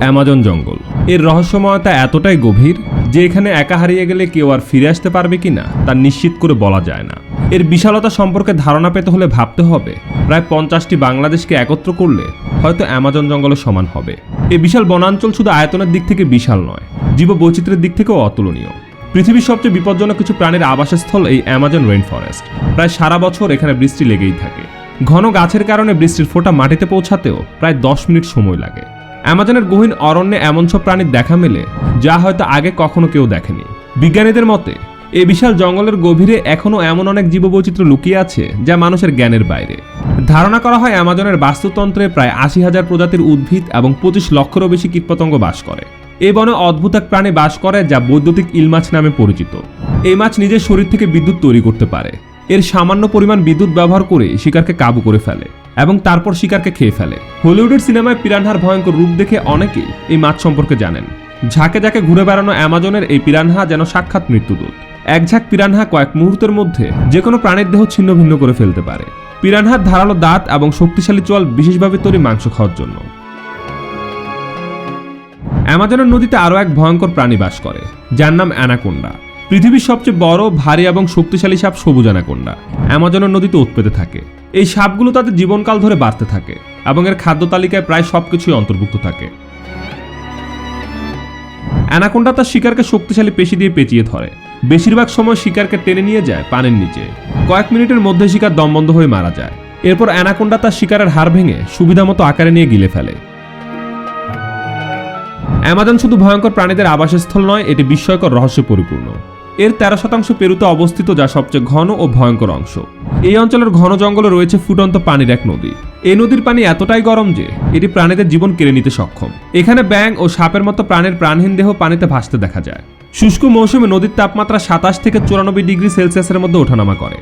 Amazon জঙ্গল। এর রহস্যময়তা এতটাই গভীর যে এখানে একা হারিয়ে গেলে কেউ আর ফিরে আসতে পারবে কিনা তা নিশ্চিত করে বলা যায় না। এর বিশালতা সম্পর্কে ধারণা পেতে হলে ভাবতে হবে, প্রায় পঞ্চাশটি বাংলাদেশকে একত্র করলে হয়তো অ্যামাজন জঙ্গলের সমান হবে। এই বিশাল বনাঞ্চল শুধু আয়তনের দিক থেকে বিশাল নয় জীব বৈচিত্র্যের দিক থেকেও অতুলনীয়। পৃথিবীর সবচেয়ে বিপজ্জনক কিছু প্রাণীর আবাসস্থল এই অ্যামাজন রেইন ফরেস্ট প্রায় সারা বছর এখানে বৃষ্টি লেগেই থাকে। ঘন গাছের কারণে বৃষ্টির ফোঁটা মাটিতে পৌঁছাতেও প্রায় দশ মিনিট সময় লাগে। অ্যামাজনের গহীন অরণ্যে এমন সব প্রাণীর দেখা মেলে, যা হয়তো আগে কখনো কেউ দেখেনি। বিজ্ঞানীদের মতে, এই বিশাল জঙ্গলের গভীরে এখনও এমন অনেক জীববৈচিত্র্য লুকিয়ে আছে, যা মানুষের জ্ঞানের বাইরে। ধারণা করা হয় অ্যামাজনের বাস্তুতন্ত্রে প্রায় আশি হাজার প্রজাতির উদ্ভিদ এবং পঁচিশ লক্ষেরও বেশি কীটপতঙ্গ বাস করে। এই বনে অদ্ভুত এক প্রাণী বাস করে, যা বৈদ্যুতিক ইলমাছ নামে পরিচিত। এই মাছ নিজের শরীর থেকে বিদ্যুৎ তৈরি করতে পারে। এর সামান্য পরিমাণ বিদ্যুৎ ব্যবহার করে শিকারকে কাবু করে ফেলে এবং তারপর শিকারকে খেয়ে ফেলে। হলিউডের সিনেমায় পিরানহার ভয়ঙ্কর রূপ দেখে অনেকেই এই মাছ সম্পর্কে জানেন। ঝাঁকে ঝাঁকে ঘুরে বেড়ানো অ্যামাজনের এই পিরানহা যেন সাক্ষাৎ মৃত্যুদূত। এক ঝাঁক পিরানহা কয়েক মুহূর্তের মধ্যে যে কোনো প্রাণীর দেহ ছিন্ন ভিন্ন করে ফেলতে পারে। পিরানহার ধারালো দাঁত এবং শক্তিশালী চোয়াল বিশেষভাবে তৈরি মাংস খাওয়ার জন্য। অ্যামাজনের নদীতে আরও এক ভয়ঙ্কর প্রাণী বাস করে, যার নাম অ্যানাকোন্ডা। পৃথিবীর সবচেয়ে বড়, ভারী এবং শক্তিশালী সাপ সবুজ অ্যানাকোন্ডা। অ্যামাজনের নদীতে উৎপেতে থাকে। এই সাপগুলো তাদের জীবনকাল ধরে বাড়তে থাকে এবং এর খাদ্য তালিকায় প্রায় সবকিছুই অন্তর্ভুক্ত থাকে। অ্যানাকোন্ডা তার শিকারকে শক্তিশালী পেশি দিয়ে পেঁচিয়ে ধরে। বেশিরভাগ সময় শিকারকে টেনে নিয়ে যায় পানির নিচে। কয়েক মিনিটের মধ্যে শিকার দমবন্ধ হয়ে মারা যায়। এরপর অ্যানাকোন্ডা তার শিকারের হাড় ভেঙে সুবিধামতো আকারে নিয়ে গিলে ফেলে। অ্যামাজন শুধু ভয়ঙ্কর প্রাণীদের আবাসস্থল নয়, এটি বিস্ময়কর রহস্যে পরিপূর্ণ। এর তেরো শতাংশ পেরুতে অবস্থিত যা সবচেয়ে ঘন ও ভয়ঙ্কর অংশ। এই অঞ্চলের ঘন জঙ্গলে রয়েছে ফুটন্ত পানির এক নদী। এই নদীর পানি এতটাই গরম যে এটি প্রাণীদের জীবন কেড়ে নিতে সক্ষম। এখানে ব্যাং ও সাপের মতো প্রাণীর প্রাণহীন দেহ পানিতে ভাসতে দেখা যায়। শুষ্ক মৌসুমে নদীর তাপমাত্রা সাতাশ থেকে চুরানব্বই ডিগ্রি সেলসিয়াসের মধ্যে ওঠানামা করে।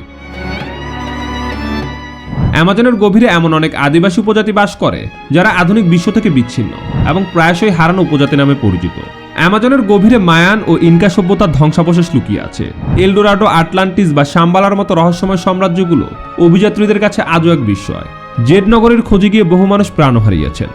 অ্যামাজনের গভীরে এমন অনেক আদিবাসী উপজাতি বাস করে, যারা আধুনিক বিশ্ব থেকে বিচ্ছিন্ন এবং প্রায়শই হারানো উপজাতি নামে পরিচিত। অ্যামাজনের গভীরে মায়ান ও ইনকা সভ্যতার ধ্বংসাবশেষ লুকিয়ে আছে। এলডোরাডো, আটলান্টিস বা সাম্বালার মতো রহস্যময় সাম্রাজ্যগুলো অভিযাত্রীদের কাছে আজও এক বিস্ময়। জেড নগরের খোঁজে গিয়ে বহু মানুষ প্রাণ হারিয়েছেন।